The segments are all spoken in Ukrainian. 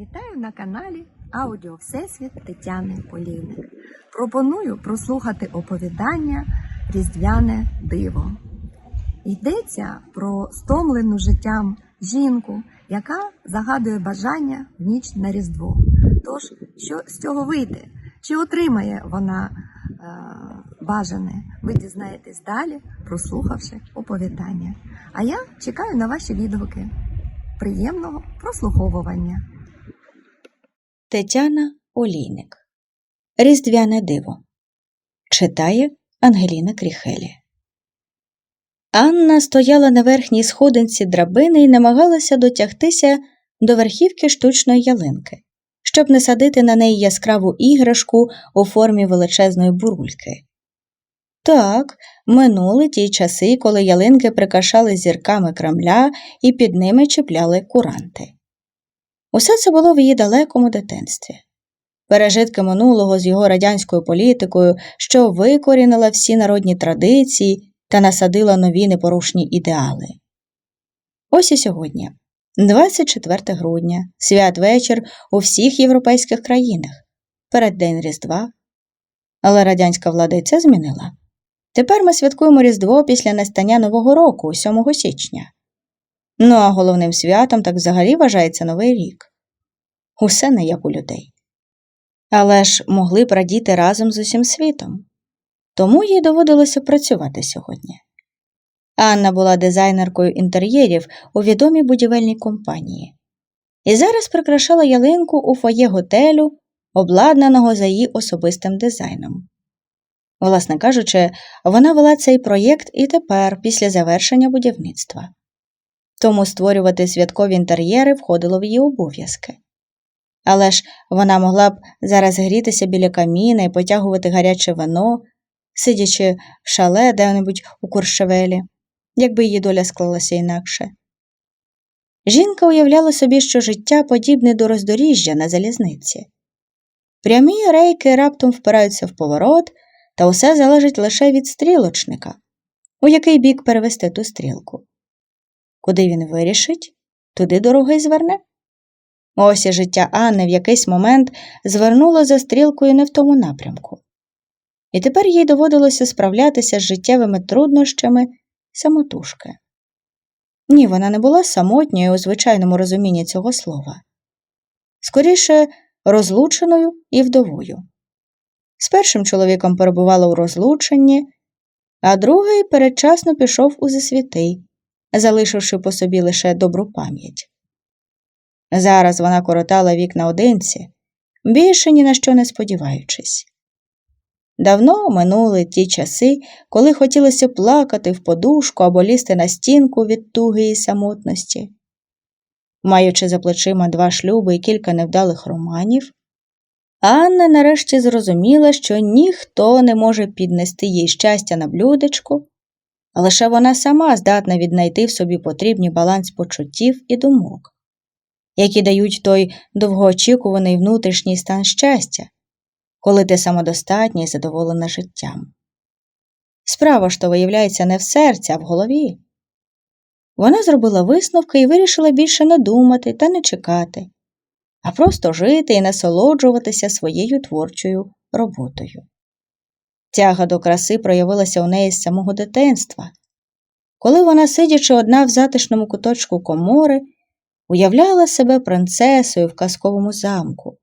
Вітаю на каналі Аудіо Всесвіт Тетяни Полівник. Пропоную прослухати оповідання Різдвяне диво. Йдеться про стомлену життям жінку, яка загадує бажання в ніч на Різдво. Тож, що з цього вийде? Чи отримає вона е, бажане? Ви дізнаєтесь далі, прослухавши оповідання. А я чекаю на ваші відгуки. Приємного прослуховування. Тетяна Олійник. Різдвяне диво. Читає Ангеліна Кріхелі. Анна стояла на верхній сходинці драбини і намагалася дотягтися до верхівки штучної ялинки, щоб не садити на неї яскраву іграшку у формі величезної бурульки. Так, минули ті часи, коли ялинки прикрашали зірками Кремля і під ними чіпляли куранти. Усе це було в її далекому дитинстві. Пережитки минулого з його радянською політикою, що викорінила всі народні традиції та насадила нові непорушні ідеали. Ось і сьогодні, 24 грудня, святвечір у всіх європейських країнах, переддень Різдва. Але радянська влада й це змінила. Тепер ми святкуємо Різдво після настання Нового року, 7 січня. Ну а головним святом так взагалі вважається Новий рік. Усе не як у людей. Але ж могли б радіти разом з усім світом. Тому їй доводилося працювати сьогодні. Анна була дизайнеркою інтер'єрів у відомій будівельній компанії і зараз прикрашала ялинку у фоє готелю, обладнаного за її особистим дизайном. Власне кажучи, вона вела цей проєкт і тепер, після завершення будівництва тому створювати святкові інтер'єри входило в її обов'язки. Але ж вона могла б зараз грітися біля каміна і потягувати гаряче вино, сидячи в шале де-небудь у Куршевелі, якби її доля склалася інакше. Жінка уявляла собі, що життя подібне до роздоріжжя на залізниці. Прямі рейки раптом впираються в поворот, та усе залежить лише від стрілочника, у який бік перевести ту стрілку. Куди він вирішить, туди дорога й зверне. Ось і життя Анни в якийсь момент звернуло за стрілкою не в тому напрямку. І тепер їй доводилося справлятися з життєвими труднощами самотужки. Ні, вона не була самотньою у звичайному розумінні цього слова, скоріше розлученою і вдовою. З першим чоловіком перебувала у розлученні, а другий передчасно пішов у засвіти залишивши по собі лише добру пам'ять. Зараз вона коротала вік наодинці, більше ні на що не сподіваючись. Давно минули ті часи, коли хотілося плакати в подушку або лізти на стінку від туги і самотності. Маючи за плечима два шлюби і кілька невдалих романів, Анна нарешті зрозуміла, що ніхто не може піднести їй щастя на блюдечку, лише вона сама здатна віднайти в собі потрібний баланс почуттів і думок, які дають той довгоочікуваний внутрішній стан щастя, коли ти самодостатня і задоволена життям. Справа ж то виявляється не в серці, а в голові. Вона зробила висновки і вирішила більше не думати та не чекати, а просто жити і насолоджуватися своєю творчою роботою. Тяга до краси проявилася у неї з самого дитинства, коли вона, сидячи одна в затишному куточку комори, уявляла себе принцесою в казковому замку,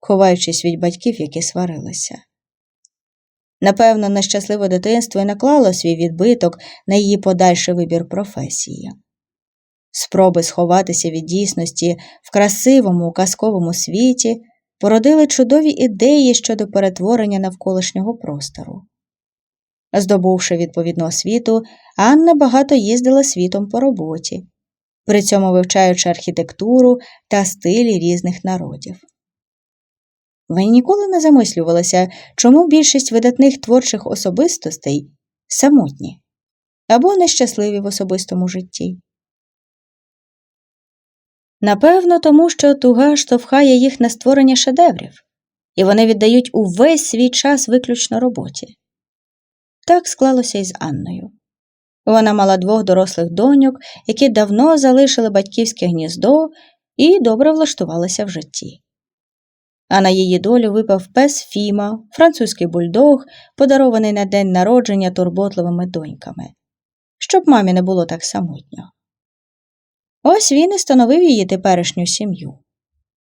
ховаючись від батьків, які сварилися. Напевно, нещасливе дитинство і наклало свій відбиток на її подальший вибір професії. Спроби сховатися від дійсності в красивому казковому світі породили чудові ідеї щодо перетворення навколишнього простору. Здобувши відповідну освіту, Анна багато їздила світом по роботі, при цьому вивчаючи архітектуру та стилі різних народів. Ви ніколи не замислювалися, чому більшість видатних творчих особистостей самотні або нещасливі в особистому житті. Напевно, тому що туга штовхає їх на створення шедеврів, і вони віддають увесь свій час виключно роботі. Так склалося і з Анною. Вона мала двох дорослих доньок, які давно залишили батьківське гніздо і добре влаштувалася в житті. А на її долю випав пес Фіма, французький бульдог, подарований на день народження турботливими доньками, щоб мамі не було так самотньо. Ось він і становив її теперішню сім'ю.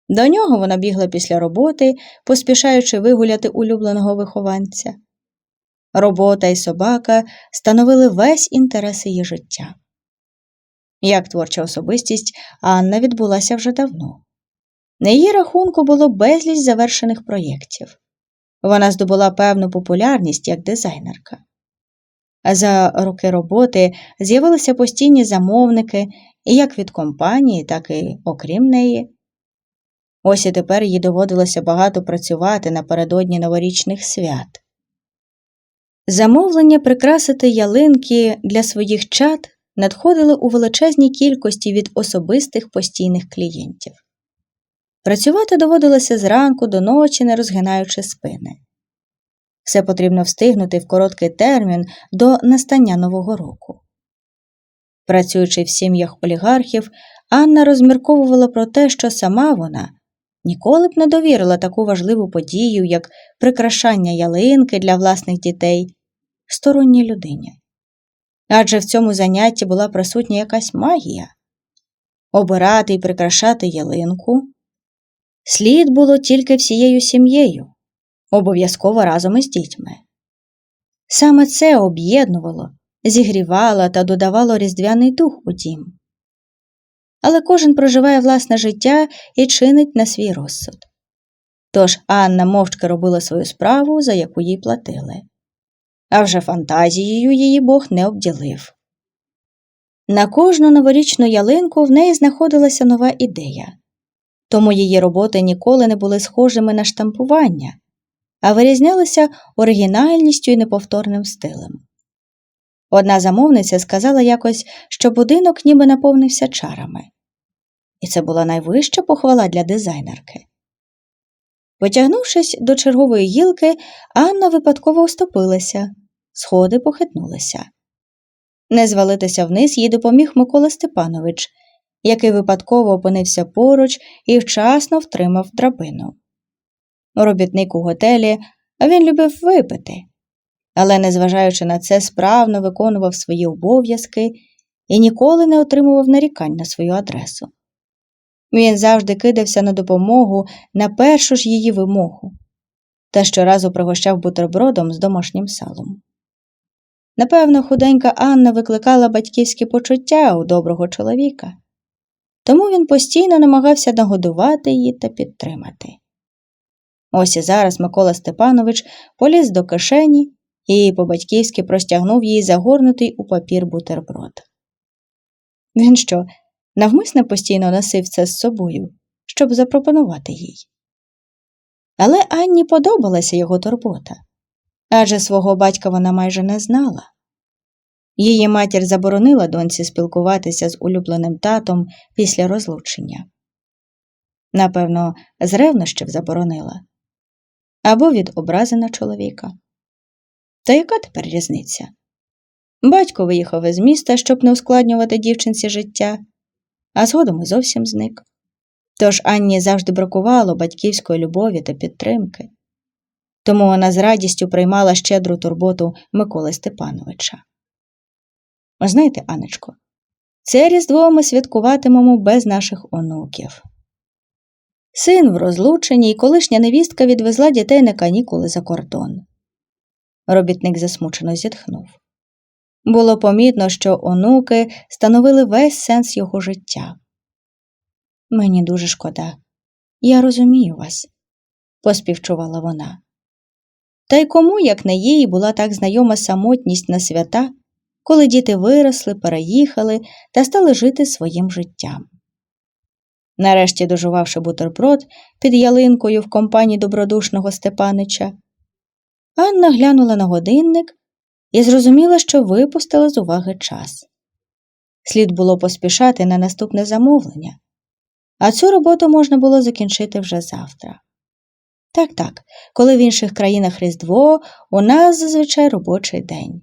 До нього вона бігла після роботи, поспішаючи вигуляти улюбленого вихованця. Робота і собака становили весь інтерес її життя. Як творча особистість, Анна відбулася вже давно. На її рахунку було безліч завершених проєктів. Вона здобула певну популярність як дизайнерка. За роки роботи з'явилися постійні замовники як від компанії, так і окрім неї. Ось і тепер їй доводилося багато працювати напередодні новорічних свят. Замовлення прикрасити ялинки для своїх чад надходили у величезній кількості від особистих постійних клієнтів. Працювати доводилося зранку до ночі, не розгинаючи спини. Все потрібно встигнути в короткий термін до настання Нового року. Працюючи в сім'ях олігархів, Анна розмірковувала про те, що сама вона ніколи б не довірила таку важливу подію, як прикрашання ялинки для власних дітей, сторонній людині. Адже в цьому занятті була присутня якась магія. Обирати і прикрашати ялинку слід було тільки всією сім'єю, обов'язково разом із дітьми. Саме це об'єднувало, зігрівало та додавало різдвяний дух у дім. Але кожен проживає власне життя і чинить на свій розсуд. Тож Анна мовчки робила свою справу, за яку їй платили. А вже фантазією її Бог не обділив. На кожну новорічну ялинку в неї знаходилася нова ідея, тому її роботи ніколи не були схожими на штампування, а вирізнялися оригінальністю і неповторним стилем. Одна замовниця сказала якось, що будинок ніби наповнився чарами, і це була найвища похвала для дизайнерки. Потягнувшись до чергової гілки, Анна випадково оступилася, сходи похитнулися. Не звалитися вниз їй допоміг Микола Степанович, який випадково опинився поруч і вчасно втримав драбину. Робітник у готелі, а він любив випити, але, незважаючи на це, справно виконував свої обов'язки і ніколи не отримував нарікань на свою адресу. Він завжди кидався на допомогу на першу ж її вимогу та щоразу пригощав бутербродом з домашнім салом. Напевно, худенька Анна викликала батьківські почуття у доброго чоловіка, тому він постійно намагався нагодувати її та підтримати. Ось і зараз Микола Степанович поліз до кишені і по-батьківськи простягнув їй загорнутий у папір бутерброд. Він що, навмисне постійно носив це з собою, щоб запропонувати їй. Але Анні подобалася його турбота адже свого батька вона майже не знала. Її матір заборонила доньці спілкуватися з улюбленим татом після розлучення. Напевно, з ревнощів заборонила або від образи на чоловіка. Та яка тепер різниця? Батько виїхав із міста, щоб не ускладнювати дівчинці життя, а згодом і зовсім зник. Тож Анні завжди бракувало батьківської любові та підтримки, тому вона з радістю приймала щедру турботу Миколи Степановича. Знаєте, Анечко, це Різдво ми святкуватимемо без наших онуків. Син в розлученні і колишня невістка відвезла дітей на канікули за кордон. Робітник засмучено зітхнув. Було помітно, що онуки становили весь сенс його життя. Мені дуже шкода, я розумію вас, поспівчувала вона. Та й кому, як не їй, була так знайома самотність на свята, коли діти виросли, переїхали та стали жити своїм життям. Нарешті, дожувавши бутерброд під ялинкою в компанії добродушного Степанича, Анна глянула на годинник і зрозуміла, що випустила з уваги час. Слід було поспішати на наступне замовлення, а цю роботу можна було закінчити вже завтра. Так, так, коли в інших країнах Різдво, у нас зазвичай робочий день.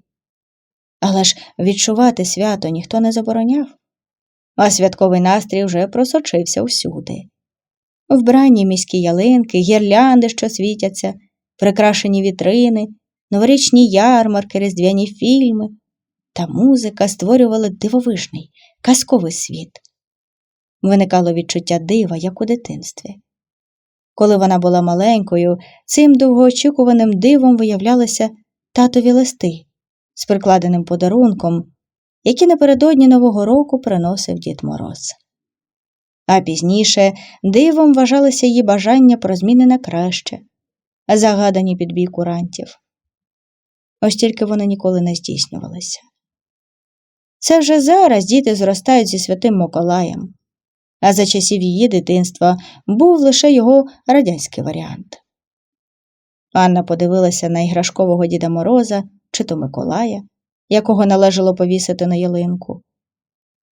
Але ж відчувати свято ніхто не забороняв. А святковий настрій вже просочився всюди. Вбрані міські ялинки, гірлянди, що світяться, прикрашені вітрини, новорічні ярмарки, різдвяні фільми та музика створювали дивовижний, казковий світ. Виникало відчуття дива, як у дитинстві. Коли вона була маленькою, цим довгоочікуваним дивом виявлялися татові листи з прикладеним подарунком, які напередодні Нового року приносив Дід Мороз. А пізніше дивом вважалися її бажання про зміни на краще, загадані під бій курантів. Ось тільки вони ніколи не здійснювалися. Це вже зараз діти зростають зі святим Миколаєм, а за часів її дитинства був лише його радянський варіант. Анна подивилася на іграшкового Діда Мороза чи то Миколая, якого належало повісити на ялинку,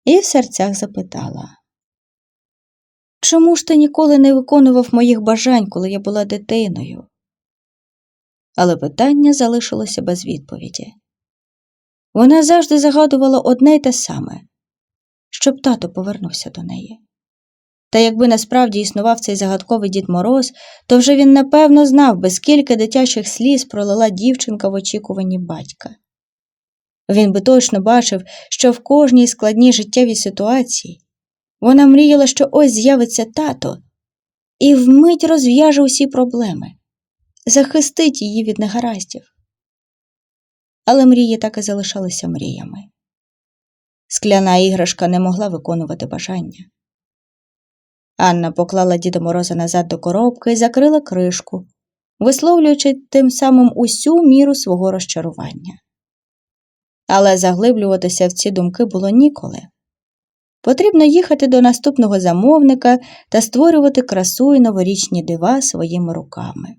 і в серцях запитала Чому ж ти ніколи не виконував моїх бажань, коли я була дитиною? Але питання залишилося без відповіді. Вона завжди загадувала одне й те саме щоб тато повернувся до неї. Та якби насправді існував цей загадковий Дід Мороз, то вже він напевно знав би, скільки дитячих сліз пролила дівчинка в очікуванні батька. Він би точно бачив, що в кожній складній життєвій ситуації вона мріяла, що ось з'явиться тато і вмить розв'яже усі проблеми, захистить її від негараздів. Але мрії так і залишалися мріями. Скляна іграшка не могла виконувати бажання. Анна поклала Діда Мороза назад до коробки і закрила кришку, висловлюючи тим самим усю міру свого розчарування. Але заглиблюватися в ці думки було ніколи. Потрібно їхати до наступного замовника та створювати красу і новорічні дива своїми руками.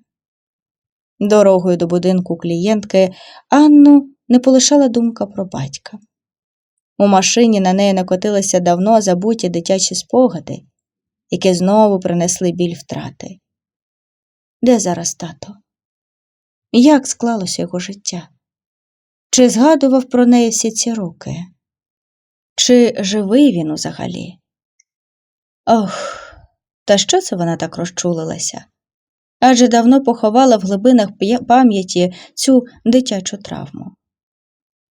Дорогою до будинку клієнтки Анну не полишала думка про батька. У машині на неї накотилися давно забуті дитячі спогади, які знову принесли біль втрати. Де зараз тато? Як склалося його життя? Чи згадував про неї всі ці роки? Чи живий він взагалі? Ох, та що це вона так розчулилася? Адже давно поховала в глибинах пам'яті цю дитячу травму.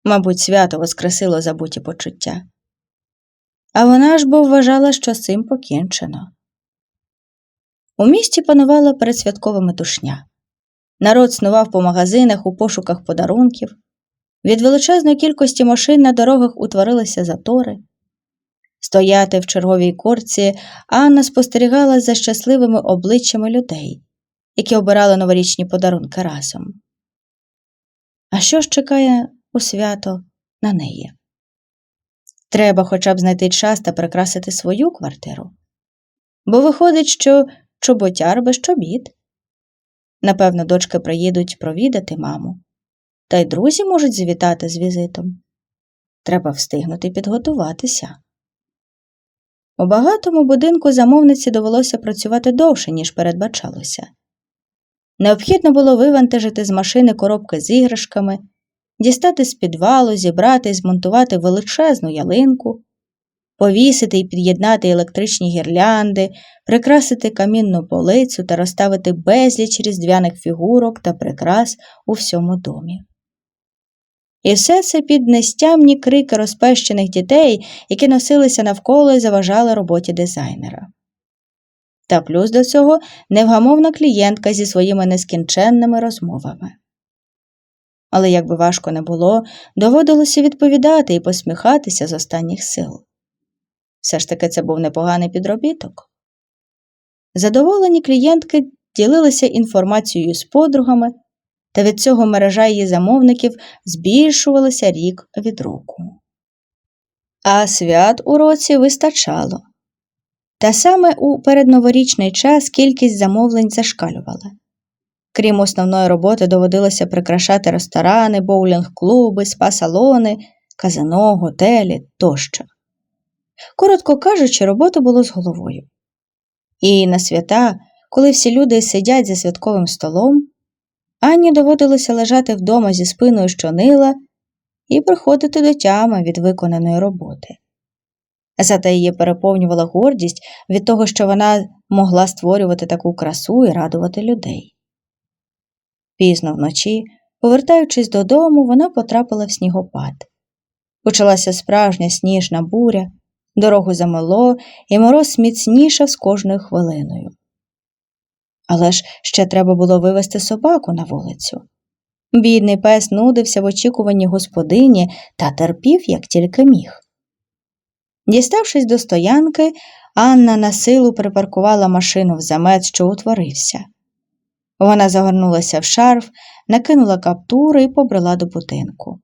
Мабуть, свято воскресило забуті почуття. А вона ж бо вважала, що цим покінчено. У місті панувала передсвяткова метушня. Народ снував по магазинах у пошуках подарунків. Від величезної кількості машин на дорогах утворилися затори. Стояти в черговій корці Анна спостерігала за щасливими обличчями людей, які обирали новорічні подарунки разом. А що ж чекає у свято на неї? Треба хоча б знайти час та прикрасити свою квартиру. Бо виходить, що чоботяр без чобіт. Напевно, дочки приїдуть провідати маму, та й друзі можуть завітати з візитом. Треба встигнути підготуватися. У багатому будинку замовниці довелося працювати довше, ніж передбачалося. Необхідно було вивантажити з машини коробки з іграшками, дістати з підвалу, зібрати і змонтувати величезну ялинку, повісити і під'єднати електричні гірлянди, прикрасити камінну полицю та розставити безліч різдвяних фігурок та прикрас у всьому домі. І все це під нестямні крики розпещених дітей, які носилися навколо і заважали роботі дизайнера. Та плюс до цього невгамовна клієнтка зі своїми нескінченними розмовами. Але як би важко не було, доводилося відповідати і посміхатися з останніх сил. Все ж таки це був непоганий підробіток. Задоволені клієнтки ділилися інформацією з подругами, та від цього мережа її замовників збільшувалася рік від року. А свят у році вистачало. Та саме у передноворічний час кількість замовлень зашкалювала. Крім основної роботи, доводилося прикрашати ресторани, боулінг-клуби, спа-салони, казино, готелі тощо. Коротко кажучи, роботи було з головою. І на свята, коли всі люди сидять за святковим столом, Анні доводилося лежати вдома зі спиною, що нила, і приходити до тями від виконаної роботи. Зате її переповнювала гордість від того, що вона могла створювати таку красу і радувати людей. Пізно вночі, повертаючись додому, вона потрапила в снігопад. Почалася справжня сніжна буря, дорогу замело, і мороз міцнішав з кожною хвилиною. Але ж ще треба було вивести собаку на вулицю. Бідний пес нудився в очікуванні господині та терпів, як тільки міг. Діставшись до стоянки, Анна на силу припаркувала машину в замет, що утворився. Вона загорнулася в шарф, накинула каптури і побрела до будинку.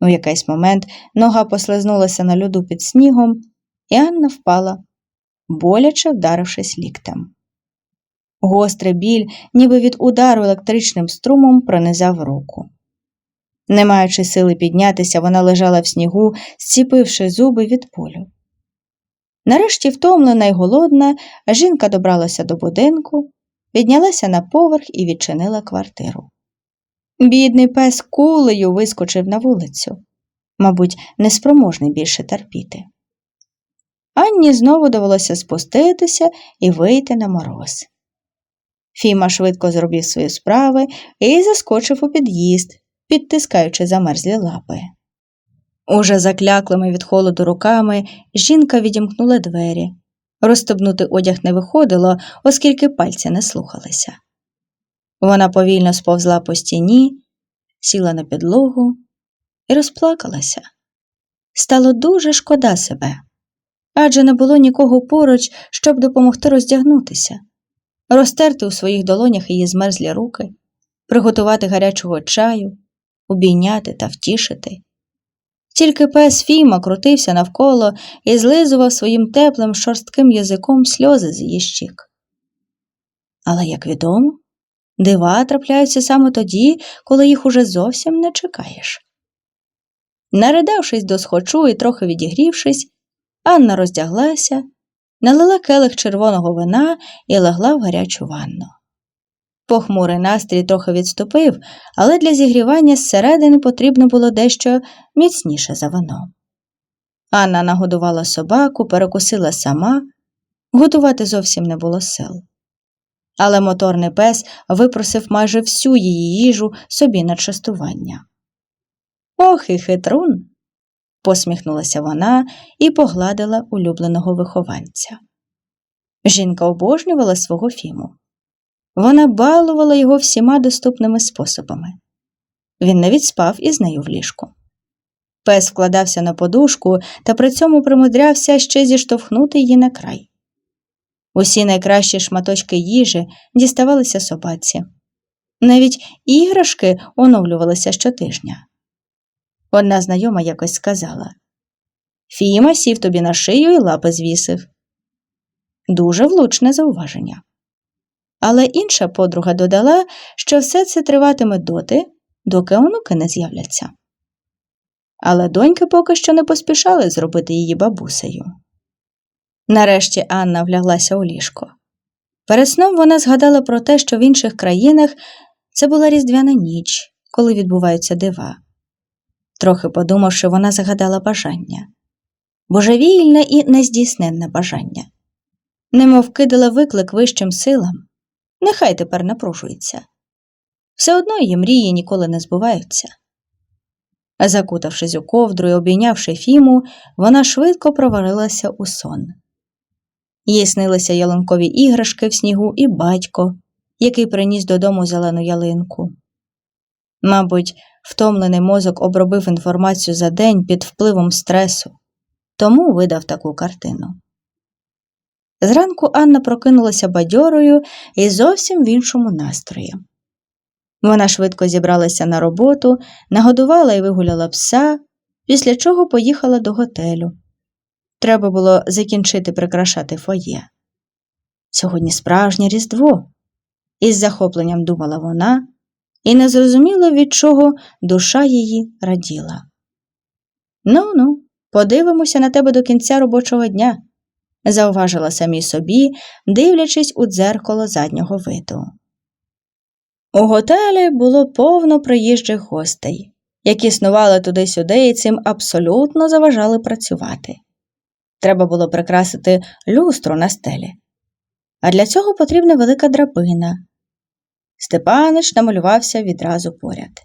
У якийсь момент нога послизнулася на льоду під снігом, і Анна впала, боляче вдарившись ліктем. Гострий біль, ніби від удару електричним струмом, пронизав руку. Не маючи сили піднятися, вона лежала в снігу, зціпивши зуби від болю. Нарешті, втомлена й голодна, жінка добралася до будинку, піднялася на поверх і відчинила квартиру. Бідний пес кулею вискочив на вулицю, мабуть, неспроможний більше терпіти. Анні знову довелося спуститися і вийти на мороз. Фіма швидко зробив свої справи і заскочив у під'їзд, підтискаючи замерзлі лапи. Уже закляклими від холоду руками жінка відімкнула двері. Розстебнути одяг не виходило, оскільки пальці не слухалися. Вона повільно сповзла по стіні, сіла на підлогу і розплакалася. Стало дуже шкода себе, адже не було нікого поруч, щоб допомогти роздягнутися, розтерти у своїх долонях її змерзлі руки, приготувати гарячого чаю, обійняти та втішити. Тільки пес Фіма крутився навколо і злизував своїм теплим шорстким язиком сльози з її щік. Але, як відомо, дива трапляються саме тоді, коли їх уже зовсім не чекаєш. Наридавшись до схочу і трохи відігрівшись, Анна роздяглася, налила келих червоного вина і легла в гарячу ванну. Похмурий настрій трохи відступив, але для зігрівання зсередини потрібно було дещо міцніше за вино. Анна нагодувала собаку, перекусила сама, готувати зовсім не було сил. Але моторний пес випросив майже всю її їжу собі на частування. Ох і хитрун. Посміхнулася вона і погладила улюбленого вихованця. Жінка обожнювала свого Фіму. Вона балувала його всіма доступними способами. Він навіть спав із нею в ліжку. Пес вкладався на подушку та при цьому примудрявся ще зіштовхнути її на край. Усі найкращі шматочки їжі діставалися собаці. Навіть іграшки оновлювалися щотижня. Одна знайома якось сказала Фіма сів тобі на шию і лапи звісив. Дуже влучне зауваження. Але інша подруга додала, що все це триватиме доти, доки онуки не з'являться. Але доньки поки що не поспішали зробити її бабусею. Нарешті Анна вляглася у ліжко. Перед сном вона згадала про те, що в інших країнах це була різдвяна ніч, коли відбуваються дива. Трохи подумавши, вона загадала бажання божевільне і нездійсненне бажання, немов кидала виклик вищим силам. Нехай тепер напружується. Все одно її мрії ніколи не збуваються. Закутавшись у ковдру і обійнявши Фіму, вона швидко провалилася у сон. Їй снилися ялинкові іграшки в снігу і батько, який приніс додому зелену ялинку. Мабуть, втомлений мозок обробив інформацію за день під впливом стресу, тому видав таку картину. Зранку Анна прокинулася бадьорою і зовсім в іншому настрої. Вона швидко зібралася на роботу, нагодувала і вигуляла пса, після чого поїхала до готелю. Треба було закінчити прикрашати фоє. Сьогодні справжнє Різдво, із захопленням думала вона, і не зрозуміла, від чого душа її раділа. Ну ну, подивимося на тебе до кінця робочого дня зауважила самій собі, дивлячись у дзеркало заднього виду. У готелі було повно приїжджих гостей, які снували туди-сюди і цим абсолютно заважали працювати. Треба було прикрасити люстру на стелі. А для цього потрібна велика драбина. Степанич намалювався відразу поряд.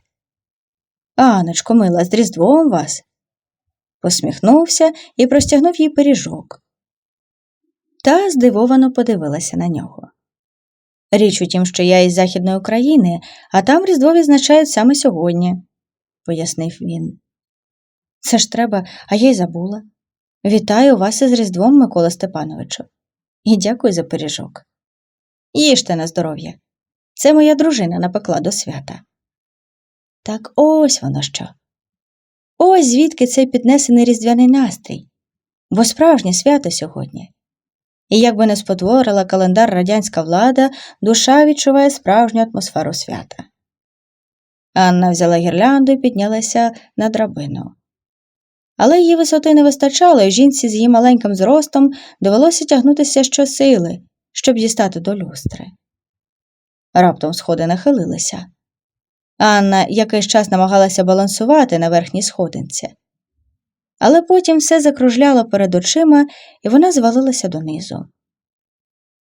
Анечко, мила, з Різдвом вас. Посміхнувся і простягнув їй пиріжок. Та здивовано подивилася на нього. Річ у тім, що я із Західної України, а там Різдво відзначають саме сьогодні, пояснив він. Це ж треба, а я й забула. Вітаю вас із Різдвом, Микола Степановичу, і дякую за пиріжок. Їжте на здоров'я. Це моя дружина напекла до свята. Так ось воно що. Ось звідки цей піднесений різдвяний настрій, бо справжнє свято сьогодні. І як би не спотворила календар радянська влада, душа відчуває справжню атмосферу свята. Анна взяла гірлянду і піднялася на драбину. Але її висоти не вистачало, і жінці з її маленьким зростом довелося тягнутися щосили, щоб дістати до люстри. Раптом сходи нахилилися. Анна якийсь час намагалася балансувати на верхній сходинці. Але потім все закружляло перед очима, і вона звалилася донизу.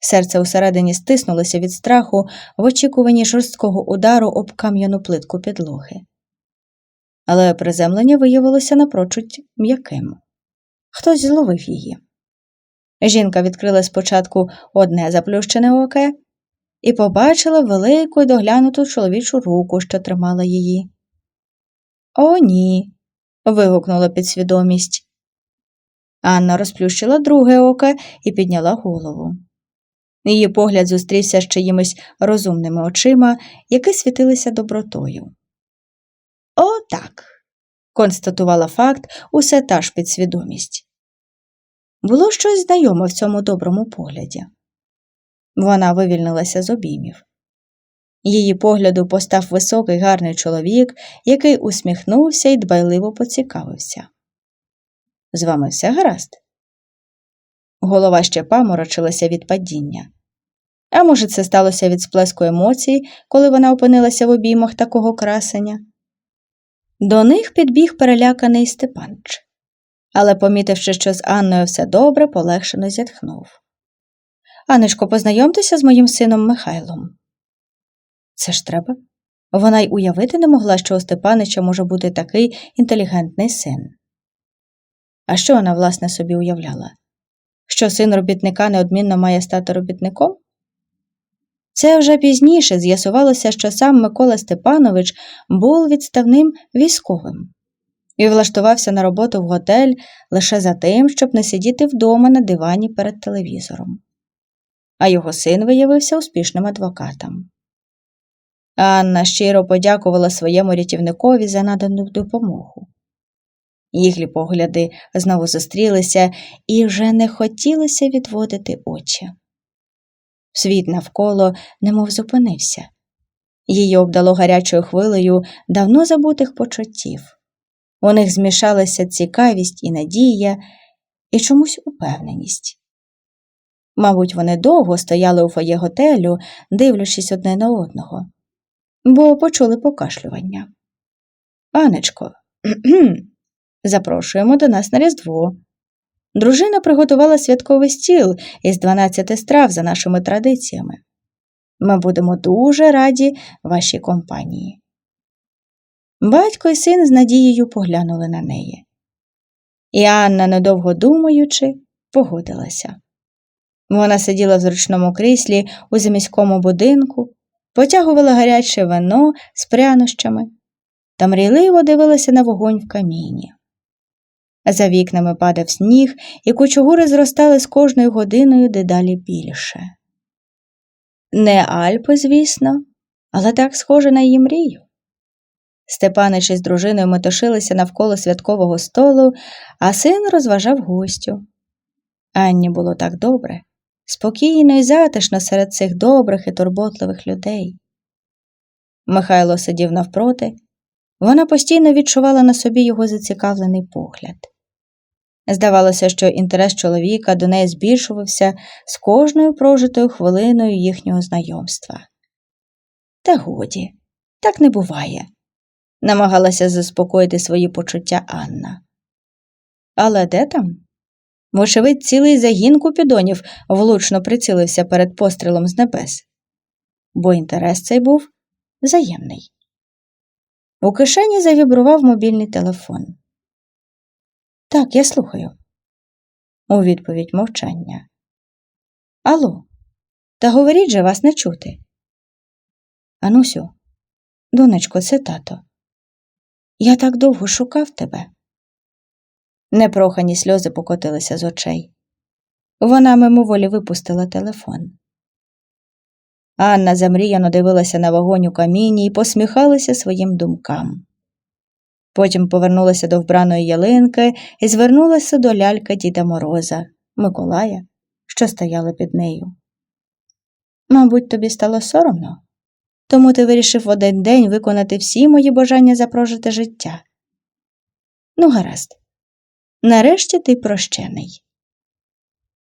Серце усередині стиснулося від страху в очікуванні жорсткого удару об кам'яну плитку підлоги. Але приземлення виявилося напрочуд м'яким. Хтось зловив її. Жінка відкрила спочатку одне заплющене оке і побачила велику й доглянуту чоловічу руку, що тримала її. О, ні. вигукнула підсвідомість. Анна розплющила друге око і підняла голову. Її погляд зустрівся з чиїмись розумними очима, які світилися добротою. О, так, констатувала факт усе та ж підсвідомість. Було щось знайоме в цьому доброму погляді. Вона вивільнилася з обіймів. Її погляду постав високий гарний чоловік, який усміхнувся і дбайливо поцікавився. З вами все гаразд? Голова ще паморочилася від падіння. А може, це сталося від сплеску емоцій, коли вона опинилася в обіймах такого красення? До них підбіг переляканий Степанч, але, помітивши, що з Анною все добре, полегшено зітхнув. Анечко, познайомтеся з моїм сином Михайлом. Це ж треба. Вона й уявити не могла, що у Степанича може бути такий інтелігентний син. А що вона, власне, собі уявляла? Що син робітника неодмінно має стати робітником? Це вже пізніше з'ясувалося, що сам Микола Степанович був відставним військовим і влаштувався на роботу в готель лише за тим, щоб не сидіти вдома на дивані перед телевізором. А його син виявився успішним адвокатом. Анна щиро подякувала своєму рятівникові за надану допомогу. Їхні погляди знову зустрілися і вже не хотілося відводити очі. Світ навколо немов зупинився. Її обдало гарячою хвилею давно забутих почуттів. У них змішалася цікавість і надія, і чомусь упевненість. Мабуть, вони довго стояли у фоє готелю, дивлячись одне на одного, бо почули покашлювання. Анечко, запрошуємо до нас на Різдво. Дружина приготувала святковий стіл із 12 страв за нашими традиціями. Ми будемо дуже раді вашій компанії. Батько і син з надією поглянули на неї. І Анна, недовго думаючи, погодилася. Вона сиділа в зручному кріслі у заміському будинку, потягувала гаряче вино з прянощами та мрійливо дивилася на вогонь в каміні. За вікнами падав сніг, і кучугури зростали з кожною годиною дедалі більше. Не Альпи, звісно, але так схоже на її мрію. Степанич із дружиною метушилися навколо святкового столу, а син розважав гостю. Анні було так добре, спокійно і затишно серед цих добрих і турботливих людей. Михайло сидів навпроти, вона постійно відчувала на собі його зацікавлений погляд. Здавалося, що інтерес чоловіка до неї збільшувався з кожною прожитою хвилиною їхнього знайомства. Та годі, так не буває, намагалася заспокоїти свої почуття Анна. Але де там? Вочевидь, цілий загін купідонів влучно прицілився перед пострілом з небес, бо інтерес цей був взаємний. У кишені завібрував мобільний телефон. Так, я слухаю. У відповідь мовчання. Алло, та говоріть же вас не чути. Анусю, донечко, це тато. Я так довго шукав тебе. Непрохані сльози покотилися з очей. Вона мимоволі випустила телефон. Анна замріяно дивилася на вогонь у каміні і посміхалася своїм думкам. Потім повернулася до вбраної ялинки і звернулася до ляльки Діда Мороза, Миколая, що стояла під нею. Мабуть, тобі стало соромно, тому ти вирішив в один день виконати всі мої бажання за прожите життя. Ну, гаразд. Нарешті ти прощений.